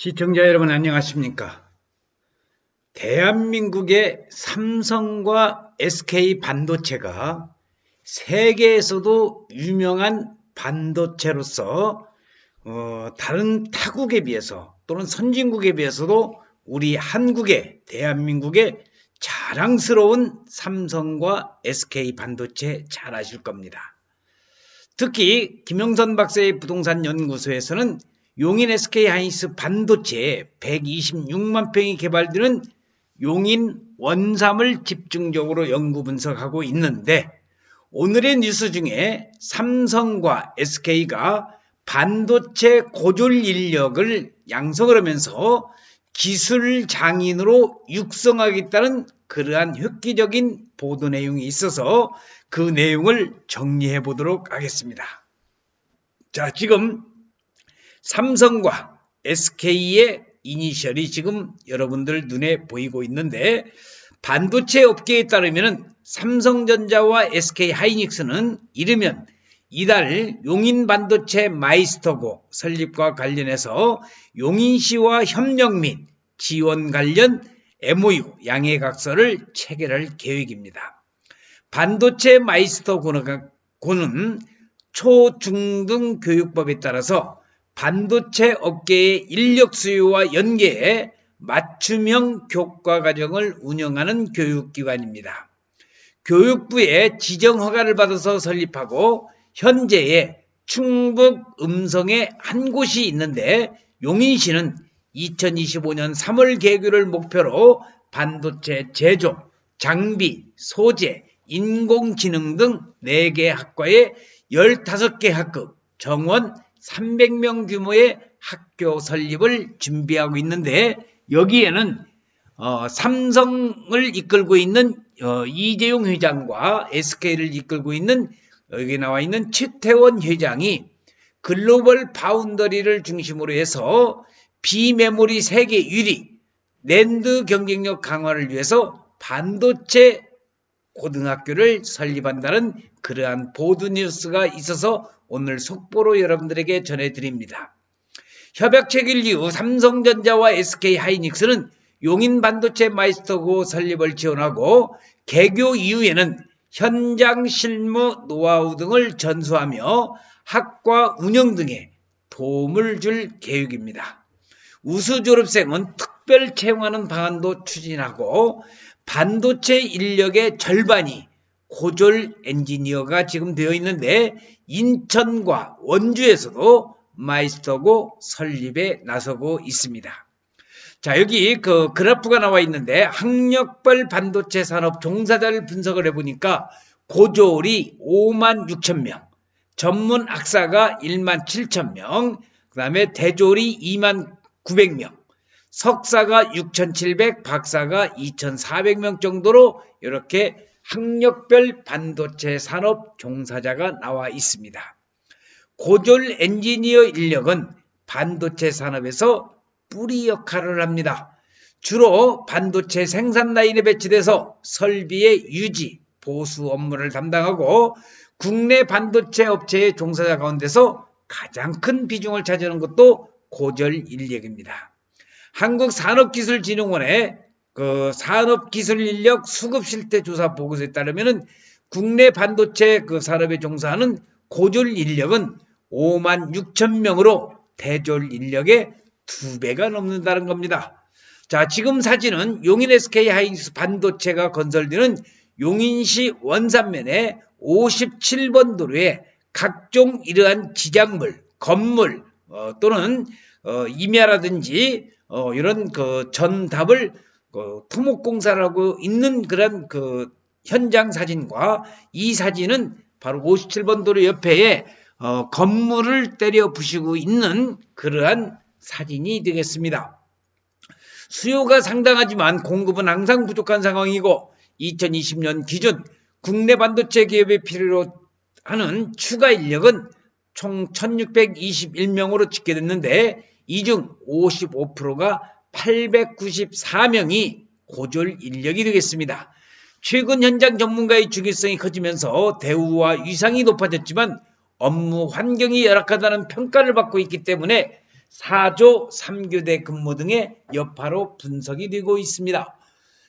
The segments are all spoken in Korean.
시청자 여러분 안녕하십니까? 대한민국의 삼성과 SK 반도체가 세계에서도 유명한 반도체로서 어, 다른 타국에 비해서 또는 선진국에 비해서도 우리 한국의 대한민국의 자랑스러운 삼성과 SK 반도체 잘 아실 겁니다. 특히 김영선 박사의 부동산 연구소에서는 용인 SK 하이닉스 반도체 126만 평이 개발되는 용인 원삼을 집중적으로 연구 분석하고 있는데 오늘의 뉴스 중에 삼성과 SK가 반도체 고졸 인력을 양성을 하면서 기술 장인으로 육성하겠다는 그러한 획기적인 보도 내용이 있어서 그 내용을 정리해 보도록 하겠습니다. 자, 지금 삼성과 SK의 이니셜이 지금 여러분들 눈에 보이고 있는데 반도체 업계에 따르면 삼성전자와 SK 하이닉스는 이르면 이달 용인 반도체 마이스터고 설립과 관련해서 용인시와 협력 및 지원 관련 MOU 양해각서를 체결할 계획입니다. 반도체 마이스터고는 초중등 교육법에 따라서 반도체 업계의 인력 수요와 연계에 맞춤형 교과 과정을 운영하는 교육기관입니다. 교육부의 지정 허가를 받아서 설립하고 현재의 충북 음성에 한 곳이 있는데 용인시는 2025년 3월 개교를 목표로 반도체 제조, 장비, 소재, 인공지능 등 4개 학과에 15개 학급, 정원 300명 규모의 학교 설립을 준비하고 있는데 여기에는 어, 삼성을 이끌고 있는 어, 이재용 회장과 SK를 이끌고 있는 여기 나와 있는 최태원 회장이 글로벌 바운더리를 중심으로 해서 비메모리 세계 1위 랜드 경쟁력 강화를 위해서 반도체 고등학교를 설립한다는 그러한 보도 뉴스가 있어서 오늘 속보로 여러분들에게 전해드립니다. 협약 체결 이후 삼성전자와 SK 하이닉스는 용인 반도체 마이스터고 설립을 지원하고 개교 이후에는 현장 실무 노하우 등을 전수하며 학과 운영 등에 도움을 줄 계획입니다. 우수 졸업생은 특별 채용하는 방안도 추진하고 반도체 인력의 절반이 고졸 엔지니어가 지금 되어 있는데 인천과 원주에서도 마이스터고 설립에 나서고 있습니다. 자, 여기 그 그래프가 나와 있는데 학력별 반도체 산업 종사자를 분석을 해보니까 고졸이 5만 6천 명, 전문 학사가 1만 7천 명, 그 다음에 대졸이 2만 900명, 석사가 6,700, 박사가 2,400명 정도로 이렇게 학력별 반도체 산업 종사자가 나와 있습니다. 고졸 엔지니어 인력은 반도체 산업에서 뿌리 역할을 합니다. 주로 반도체 생산 라인에 배치돼서 설비의 유지, 보수 업무를 담당하고 국내 반도체 업체의 종사자 가운데서 가장 큰 비중을 차지하는 것도 고졸 인력입니다. 한국산업기술진흥원의 그 산업기술인력 수급실태 조사 보고서에 따르면은 국내 반도체 그 산업에 종사하는 고졸 인력은 5만 6천 명으로 대졸 인력의 두 배가 넘는다는 겁니다. 자, 지금 사진은 용인 SK 하이닉스 반도체가 건설되는 용인시 원산면의 57번 도로에 각종 이러한 지작물, 건물 어, 또는 어, 임야라든지 어, 이런 그 전답을 그 토목공사를 하고 있는 그런 그 현장 사진과 이 사진은 바로 57번 도로 옆에 어, 건물을 때려 부시고 있는 그러한 사진이 되겠습니다. 수요가 상당하지만 공급은 항상 부족한 상황이고 2020년 기준 국내 반도체 기업의 필요로 하는 추가 인력은 총 1621명으로 집계됐는데 이 중 55%가 894명이 고졸 인력이 되겠습니다. 최근 현장 전문가의 주기성이 커지면서 대우와 위상이 높아졌지만 업무 환경이 열악하다는 평가를 받고 있기 때문에 4조 3교대 근무 등의 여파로 분석이 되고 있습니다.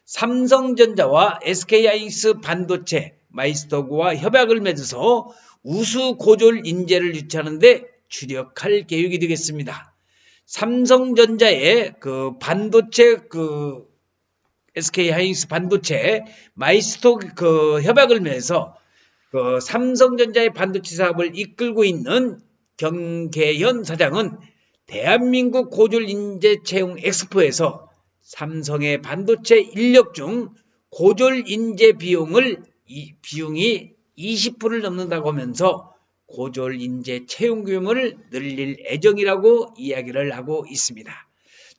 삼성전자와 SK하이닉스 반도체 마이스터그와 협약을 맺어서 우수 고졸 인재를 유치하는데 주력할 계획이 되겠습니다. 삼성전자의 그 반도체 그 SK하이닉스 반도체 마이스터 그 협약을 맺어서 그 삼성전자의 반도체 사업을 이끌고 있는 경계현 사장은 대한민국 고졸 인재 채용 엑스포에서 삼성의 반도체 인력 중 고졸 인재 비용을 이 비용이 20%를 넘는다고 하면서 고졸 인재 채용 규모를 늘릴 예정이라고 이야기를 하고 있습니다.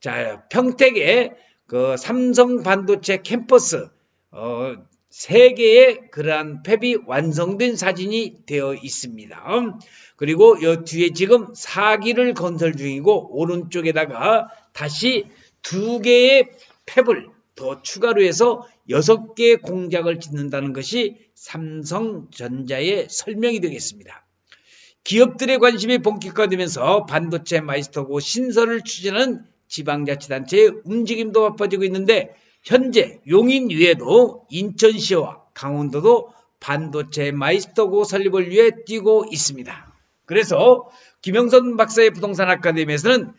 자, 평택의 그 삼성 반도체 캠퍼스 어, 세 개의 그러한 팹이 완성된 사진이 되어 있습니다. 그리고 이 뒤에 지금 4기를 건설 중이고 오른쪽에다가 다시 두 개의 팹을 더 추가로 해서 6개의 공장을 짓는다는 것이 삼성전자의 설명이 되겠습니다. 기업들의 관심이 본격화되면서 반도체 마이스터고 신설을 추진하는 지방자치단체의 움직임도 바빠지고 있는데 현재 용인 위에도 인천시와 강원도도 반도체 마이스터고 설립을 위해 뛰고 있습니다. 그래서 김영선 박사의 부동산 아카데미에서는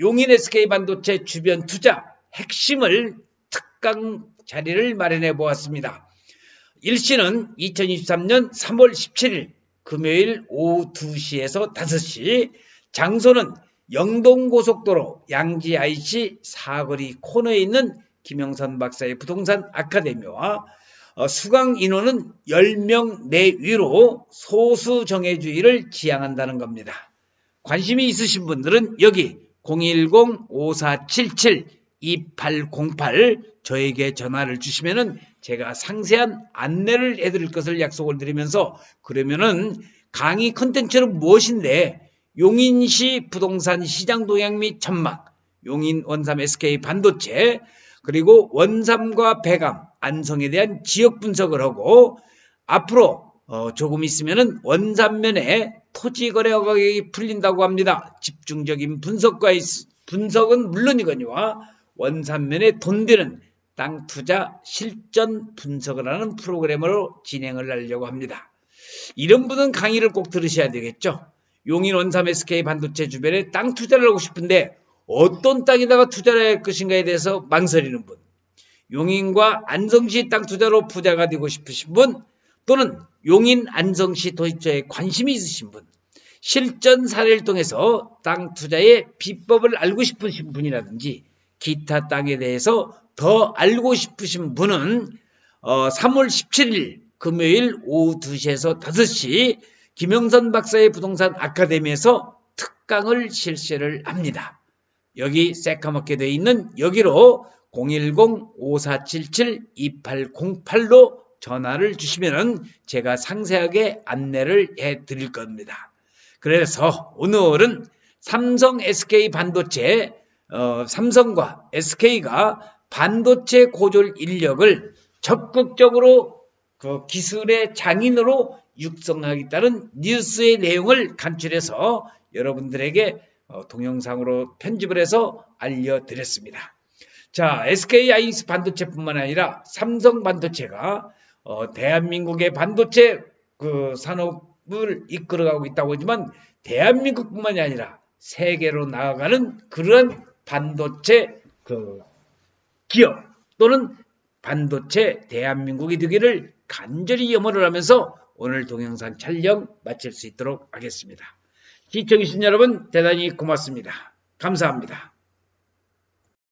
용인 SK 반도체 주변 투자 핵심을 특강 자리를 마련해 보았습니다. 일시는 2023년 3월 17일 금요일 오후 2시에서 5시, 장소는 영동고속도로 양지 IC 사거리 코너에 있는 김영선 박사의 부동산 아카데미와 어, 수강 인원은 10명 내위로 소수 정해주의를 지향한다는 겁니다. 관심이 있으신 분들은 여기 010-5477-2808 저에게 전화를 주시면은 제가 상세한 안내를 해드릴 것을 약속을 드리면서 그러면은 강의 컨텐츠는 무엇인데 용인시 부동산 시장 동향 및 전망, 용인 원삼 SK 반도체, 그리고 원삼과 배감, 안성에 대한 지역 분석을 하고 앞으로 어, 조금 있으면은 원삼면에 토지 거래 가격이 풀린다고 합니다. 집중적인 분석과 있, 분석은 물론이거니와 원삼면에 돈 되는 땅 투자 실전 분석을 하는 프로그램으로 진행을 하려고 합니다. 이런 분은 강의를 꼭 들으셔야 되겠죠. 용인 원삼 SK 반도체 주변에 땅 투자를 하고 싶은데 어떤 땅에다가 투자를 할 것인가에 대해서 망설이는 분, 용인과 안성시 땅 투자로 부자가 되고 싶으신 분, 또는 용인 안성시 도시투자에 관심이 있으신 분, 실전 사례를 통해서 땅 투자의 비법을 알고 싶으신 분이라든지 기타 땅에 대해서 더 알고 싶으신 분은 어, 3월 17일 금요일 오후 2시에서 5시 김영선 박사의 부동산 아카데미에서 특강을 실시를 합니다. 여기 새까맣게 되어 있는 여기로 010-5477-2808로 전화를 주시면 제가 상세하게 안내를 해 드릴 겁니다. 그래서 오늘은 삼성 SK 반도체, 어, 삼성과 SK가 반도체 고졸 인력을 적극적으로 그 기술의 장인으로 육성하겠다는 뉴스의 내용을 간추려서 여러분들에게 어, 동영상으로 편집을 해서 알려드렸습니다. 자, SK 하이닉스 반도체뿐만 아니라 삼성 반도체가 어, 대한민국의 반도체 그 산업을 이끌어가고 있다고 하지만 대한민국뿐만이 아니라 세계로 나아가는 그런 반도체 그 기업 또는 반도체 대한민국이 되기를 간절히 염원을 하면서 오늘 동영상 촬영 마칠 수 있도록 하겠습니다. 시청해주신 여러분 대단히 고맙습니다. 감사합니다.